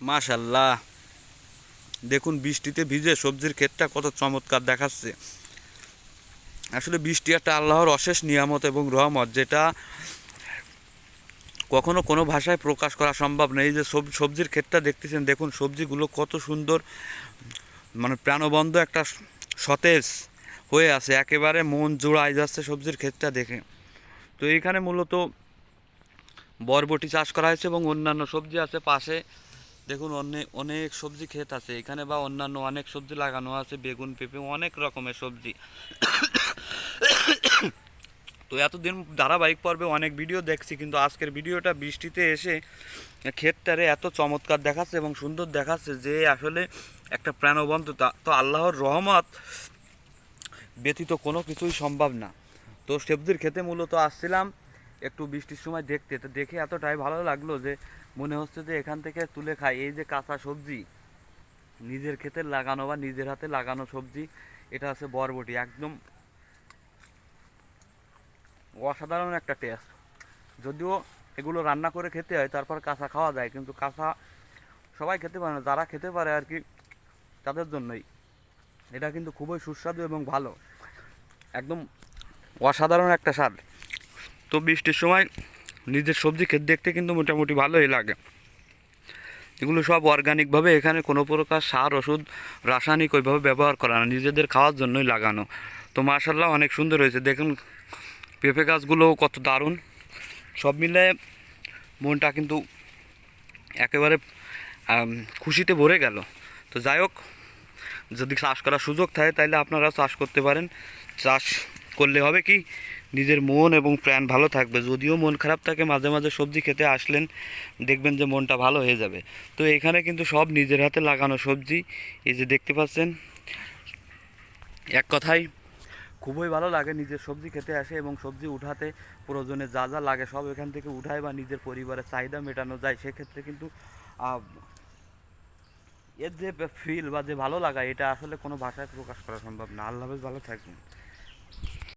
মাশাল্লাহ। দেখুন, বৃষ্টিতে ভিজে সবজির ক্ষেতটা কত চমৎকার দেখাচ্ছে। আসলে বৃষ্টি একটা আল্লাহর অশেষ নিয়ামত এবং রহমত, যেটা কখনো কোনো ভাষায় প্রকাশ করা সম্ভব নেই। যে সব সবজির ক্ষেতটা দেখতেছেন, দেখুন, সবজিগুলো কত সুন্দর মানে প্রাণবন্ধ একটা সতেজ হয়ে আছে। একেবারে মন জোড়ায় যাচ্ছে সবজির ক্ষেতটা দেখে। তো এইখানে মূলত বরবটি চাষ করা হয়েছে এবং অন্যান্য সবজি আছে পাশে। দেখুন অনেক অনেক সবজি ক্ষেত আছে। এখানে বা অন্যান্য অনেক সবজি লাগানো আছে, বেগুন, পেঁপে, অনেক রকমের সবজি। তো এতদিন ধারাবাহিক পর্বে অনেক ভিডিও দেখছি, কিন্তু আজকের ভিডিওটা বৃষ্টিতে এসে ক্ষেতটারে এত চমৎকার দেখাচ্ছে এবং সুন্দর দেখাচ্ছে যে আসলে একটা প্রাণবন্ত তা- তো আল্লাহর রহমত ব্যতীত কোনো কিছুই সম্ভব না। তো সবজির খেতে মূলত আসছিলাম একটু বৃষ্টির সময় দেখতে, তো দেখে এতটাই ভালো লাগল যে মনে হচ্ছে যে এখান থেকে তুলে খাই। এই যে কাঁচা সবজি, নিজের ক্ষেতে লাগানো বা নিজের হাতে লাগানো সবজি, এটা আছে বরবটি, একদম অসাধারণ একটা টেস্ট যদিও এগুলো রান্না করে খেতে হয়, তারপর কাঁচা খাওয়া যায়, কিন্তু কাঁচা সবাই খেতে পারে না, যারা খেতে পারে আর কি, তাদের জন্যই। এটা কিন্তু খুবই সুস্বাদু এবং ভালো। একদম অসাধারণ একটা স্বাদ। তো বৃষ্টির সময় নিজের সবজি খেতে দেখতে কিন্তু মোটামুটি ভালোই লাগে। এগুলো সব অর্গানিকভাবে এখানে কোনো প্রকার সার, ওষুধ, রাসায়নিক ওইভাবে ব্যবহার করা না, নিজেদের খাওয়ার জন্যই লাগানো। তো মার্শাল্লাহ অনেক সুন্দর হয়েছে। দেখুন, পেঁপে গাছগুলোও কত দারুণ। সব মিলে মনটা কিন্তু একেবারে খুশিতে ভরে গেল। তো যাই হোক, যদি চাষ করার সুযোগ থাকে তাহলে আপনারা চাষ করতে পারেন। চাষ করলে হবে কি? নিজের মন এবং প্রাণ ভালো থাকবে। যদিও মন খারাপ থাকে, মাঝে মাঝে সবজি খেতে আসলেন, দেখবেন যে মনটা ভালো হয়ে যাবে। তো এখানে কিন্তু সব নিজের হাতে লাগানো সবজি। এই যে দেখতে পাচ্ছেন, এক কথায় খুবই ভালো লাগে নিজের সবজি খেতে আসে এবং সবজি উঠাতে প্রয়োজনে যা যা লাগে সব এখান থেকে উঠায় বা নিজের পরিবারের চাহিদা মেটানো যায়। সেক্ষেত্রে কিন্তু এর যে ফিল বা যে ভালো লাগা, এটা আসলে কোনো ভাষায় প্রকাশ করা সম্ভব না। আল্লাহ ভালো থাকবেন।